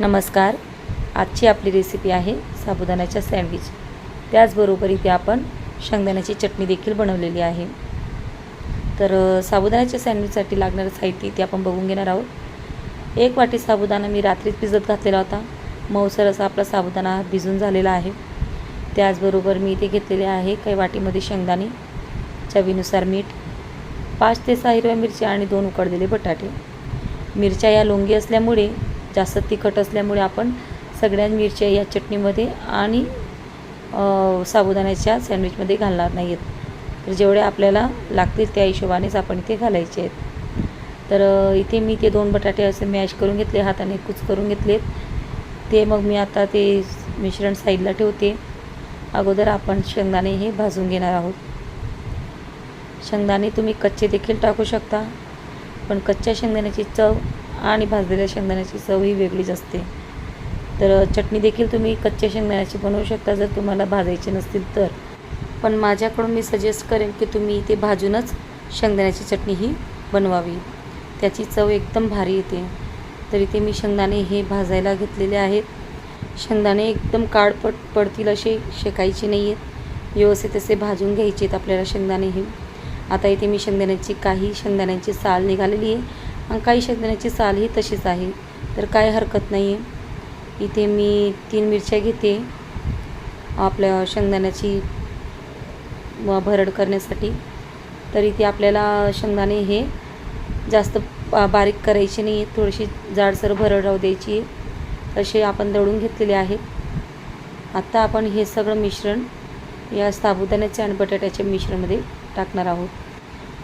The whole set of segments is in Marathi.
नमस्कार. आजची आपली रेसिपी आहे साबुदाण्याच्या सँडविच त्याचबरोबर इथे आपण शेंगदाण्याची चटणी देखील बनवलेली आहे. तर साबुदाण्याच्या सँडविचसाठी लागणारं साहित्य इथे आपण बघून घेणार आहोत. एक वाटी साबुदाणा मी रात्रीच भिजत घातलेला होता. मऊसर असा आपला साबुदाणा भिजून झालेला आहे. त्याचबरोबर मी इथे घेतलेले आहे काही वाटीमध्ये शेंगदाणे चवीनुसार मीठ पाच ते सहा हिरव्या मिरच्या आणि दोन उकडलेले बटाटे. मिरच्या या लोंगी असल्यामुळे जास्त तिखट असल्यामुळे आपण सगळ्या मिरच्या या चटणीमध्ये आणि साबुदाण्याच्या सँडविचमध्ये घालणार नाही आहेत तर जेवढे आपल्याला लागतील त्या हिशोबानेच आपण इथे घालायचे आहेत. तर इथे मी ते दोन बटाटे असे मॅश करून घेतले हाताने कुच करून घेतलेत. ते मग मी आता ते मिश्रण साईडला ठेवते. अगोदर आपण शेंगदाणे हे भाजून घेणार आहोत. शेंगदाणे तुम्ही कच्चे देखील टाकू शकता पण कच्च्या शेंगदाण्याची चव आणि भाजलेल्या शेंगदाण्याची चव ही वेगळीच असते. तर चटणी देखील तुम्ही कच्च्या शेंगदाण्याची बनवू शकता जर तुम्हाला भाजायची नसतील तर. पण माझ्याकडून मी सजेस्ट करेन की तुम्ही इथे भाजूनच शेंगदाण्याची चटणी ही बनवावी. त्याची चव एकदम भारी येते. तर इथे मी शेंगदाणे हे भाजायला घेतलेले आहेत. शेंगदाणे एकदम काळपट पडतील असे शेकायचे नाही आहेत व्यवस्थित असे भाजून घ्यायचे आहेत आपल्याला शेंगदाणे हे. आता इथे मी शेंगदाण्याची काही शेंगदाण्याची साल निघालेली आहे. आणि काही शेंगदाण्याची साल ही तशीच आहे. तर काय हरकत नाही आहे इथे मी तीन मिरच्या घेते. आपल्या शेंगदाण्याची भरड करण्यासाठी. तर इथे आपल्याला शेंगदाणे हे जास्त बा- बारीक करायचे नाही आहेत थोडीशी जाडसर भरड राहू द्यायची आहे. तसे आपण दळून घेतलेले आहेत. आत्ता आपण हे सगळं मिश्रण या साबुदाण्याच्या आणि बटाट्याच्या मिश्रणमध्ये टाकणार आहोत.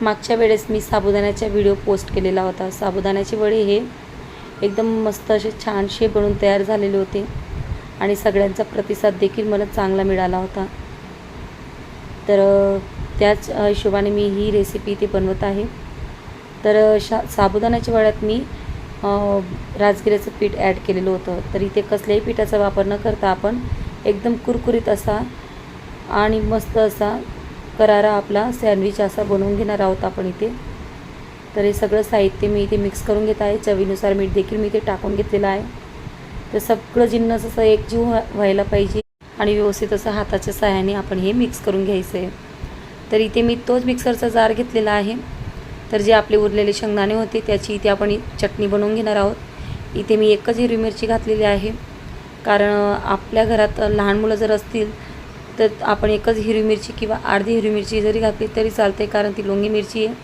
मागच्या वेळेस मी साबुदाण्याचा व्हिडिओ पोस्ट केलेला होता. साबुदाण्याचे वडे हे एकदम मस्त असे छानसे बनून तयार झालेले होते. आणि सगळ्यांचा प्रतिसाद देखील मला चांगला मिळाला होता. तर त्याच हिशोबाने मी ही रेसिपी इथे बनवत आहे. तर शा साबुदाण्याच्या वड्यात मी राजगिऱ्याचं पीठ ॲड केलेलं होतं. तर इथे कसल्याही पिठाचा वापर न करता आपण एकदम कुरकुरीत असा आणि मस्त असा करारा आपला सँडविच असा बनवून घेणार आहोत आपण इथे. तर हे सगळं साहित्य मी इथे मिक्स करून घेत आहे. चवीनुसार मीठ देखील मी इथे टाकून घेतलेलं आहे. तर सगळं जिन्नस असं एकजीव व्हायला पाहिजे आणि व्यवस्थित असं हाताच्या सहाय्याने आपण हे मिक्स करून घ्यायचं आहे. तर इथे मी तोच मिक्सरचा जार घेतलेला आहे. तर जे आपले उरलेले शेंगदाणे होते त्याची इथे आपण चटणी बनवून घेणार आहोत. इथे मी एकच हिरवी मिरची घातलेली आहे. कारण आपल्या घरात लहान मुलं जर असतील तर आपण एकच हिरवी मिरची किंवा अर्धी हिरवी मिरची जरी घातली तरी चालते कारण ती लोंगी मिरची आहे.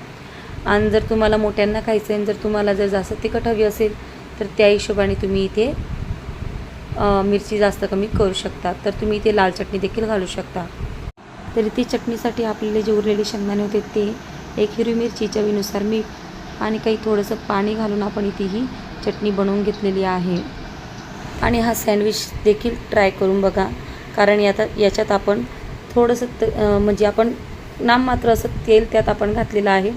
आणि जर तुम्हाला मोठ्यांना खायचं आहे जर तुम्हाला जर जास्त तिखट हवी असेल तर त्या हिशोबाने तुम्ही इथे मिरची जास्त कमी करू शकता. तर तुम्ही इथे लाल चटणी देखील घालू शकता. तरी ती चटणीसाठी आपल्याला जे उरलेले शेंगदाणे होते ते एक हिरवी मिरची चवीनुसार मीठ आणि काही थोडंसं पाणी घालून आपण इथे ही चटणी बनवून घेतलेली आहे. आणि हा सँडविच देखील ट्राय करून बघा. कारण यात याच्यात आपण थोडंसं त म्हणजे आपण नाममात्र असं तेल त्यात आपण घातलेलं आहे.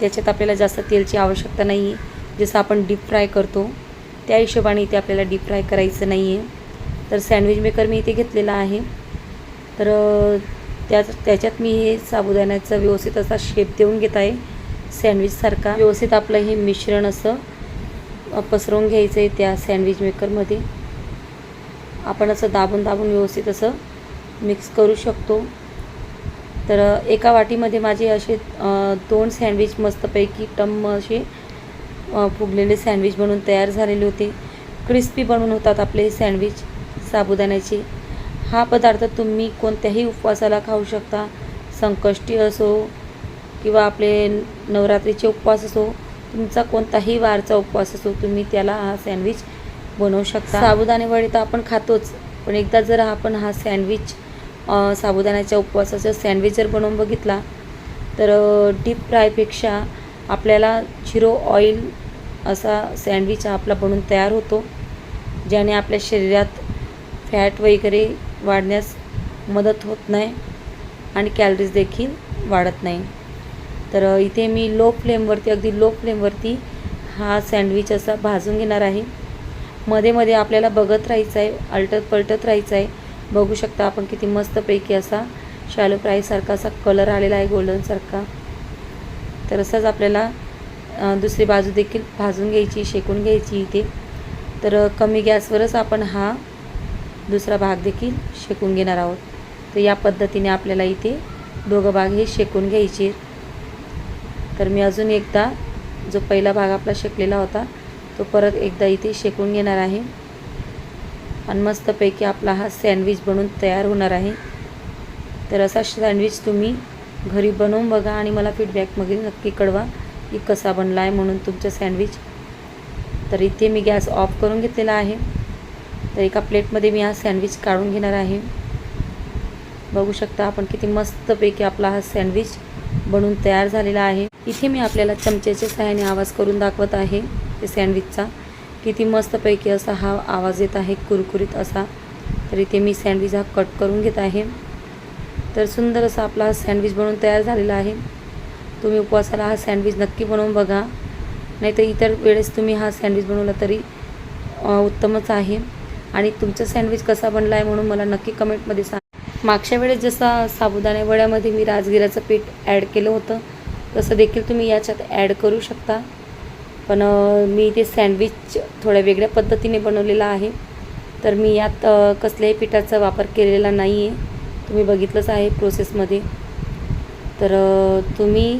त्याच्यात आपल्याला जास्त तेलची आवश्यकता नाही आहे जसं आपण डीप फ्राय करतो त्या हिशोबाने इथे आपल्याला डीप फ्राय करायचं नाही आहे तर सँडविच मेकर मी इथे घेतलेला आहे. तर अं, त्याच त्याच्यात मी हे साबुदाण्याचा व्यवस्थित असा शेप देऊन घेत आहे. सँडविचसारखा व्यवस्थित आपलं हे मिश्रण असं पसरवून घ्यायचं आहे त्या सँडविच मेकरमध्ये आपण असं दाबून दाबून व्यवस्थित असं मिक्स करू शकतो. तर एका वाटीमध्ये माझे असे दोन सँडविच मस्तपैकी टम्म असे फुगलेले सँडविच बनून तयार झालेले होते. क्रिस्पी बनून होतात आपले सँडविच साबुदाण्याचे. हा पदार्थ तुम्ही कोणत्याही उपवासाला खाऊ शकता. संकष्टी असो किंवा आपले नवरात्रीचे उपवास असो तुमचा कोणताही वारचा उपवास असो तुम्ही त्याला हा सँडविच बनवू शकता. साबुदाणे वडे तर आपण खातोच. पण एकदा जर आपण हा सँडविच साबुदाण्याच्या उपवासाचा सँडविच जर बनवून बघितला तर डीप फ्रायपेक्षा आपल्याला झिरो ऑइल असा सँडविच आपला बनून तयार होतो. ज्याने आपल्या शरीरात फॅट वगैरे वाढण्यास मदत होत नाही आणि कॅलरीज देखील वाढत नाही. तर इथे मी लो फ्लेमवरती अगदी लो फ्लेमवरती हा सँडविच असा भाजून घेणार आहे. मध्ये मध्ये आपल्याला बघत राहायचं आहे अलटत पलटत राहायचं आहे बघू शकता आपण किती मस्तपैकी असा शॅलो फ्रायसारखा असा कलर आलेला आहे गोल्डनसारखा तर असंच आपल्याला दुसरी बाजू देखील भाजून घ्यायची शेकून घ्यायची इथे. तर कमी गॅसवरच आपण हा दुसरा भाग देखील शेकून घेणार आहोत. तर या पद्धतीने आपल्याला इथे दोघं भाग हे शेकून घ्यायचे. तर मी अजून एकदा जो पहिला भाग आपला शेकलेला होता तो परत एकदा इथे शेकून घेणार आहे. आणि मस्तपैकी आपला हा सँडविच बनवून तयार होणार आहे. तर असा सँडविच तुम्ही घरी बनवून बघा आणि मला फीडबॅकमध्ये नक्की कळवा की कसा बनला आहे म्हणून तुमचं सँडविच तर इथे मी गॅस ऑफ करून घेतलेला आहे. तर एका प्लेटमध्ये मी हा सँडविच काढून घेणार आहे. बघू शकता आपण किती मस्तपैकी आपला हा सँडविच बनवून तयार झालेला आहे. इथे मी आपल्याला चमच्याच्या सहाय्याने आवाज करून दाखवत आहे. सँडविचचा. किती मस्तपैकी असा हा आवाज येत आहे कुरकुरीत असा. तर इथे मी सँडविच हा कट करून घेत आहे. तर सुंदर असा आपला हा सँडविच बनवून तयार झालेला आहे. तुम्ही उपवासाला हा सँडविच नक्की बनवून बघा. नाही तर इतर वेळेस तुम्ही हा सँडविच बनवला तरी उत्तमच आहे. आणि तुमचं सँडविच कसा बनला आहे म्हणून मला नक्की कमेंटमध्ये सांग. मागच्या वेळेस जसा साबुदाणे वड्यामध्ये मी राजगिराचं पीठ ॲड केलं होतं तसं देखील तुम्ही याच्यात ॲड करू शकता. पण मी ते सँडविच थोड्या वेगळ्या पद्धतीने बनवलेलं आहे. तर मी यात कसल्याही पिठाचा वापर केलेला नाही आहे तुम्ही बघितलंच आहे प्रोसेसमध्ये. तर तुम्ही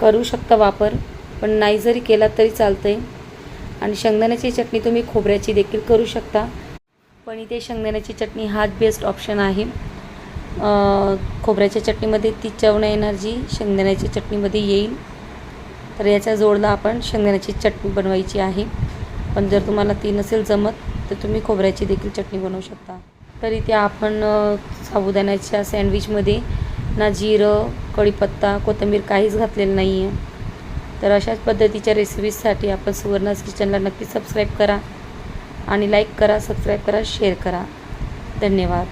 करू शकता वापर पण नाही जरी केला तरी चालतं आहे आणि शेंगदाण्याची चटणी तुम्ही खोबऱ्याची देखील करू शकता. पण इथे शेंगदाण्याची चटणी हाच बेस्ट ऑप्शन आहे. खोबऱ्याच्या चटणीमध्ये ती चव एनर्जी शेंगदाण्याच्या चटणीमध्ये येईल. तर याच्या जोडला आपण शेंगदाण्याची चटणी बनवायची आहे. पण जर तुम्हाला ती नसेल जमत तर तुम्ही खोबऱ्याची देखील चटणी बनवू शकता. तर इथे आपण साबुदाण्याच्या सँडविचमध्ये ना जिरं कढीपत्ता कोथिंबीर काहीच घातलेलं नाही आहे तर अशाच पद्धतीच्या रेसिपीजसाठी आपण सुवर्णाज किचनला नक्की सबस्क्राईब करा आणि लाईक करा सबस्क्राईब करा शेअर करा. धन्यवाद.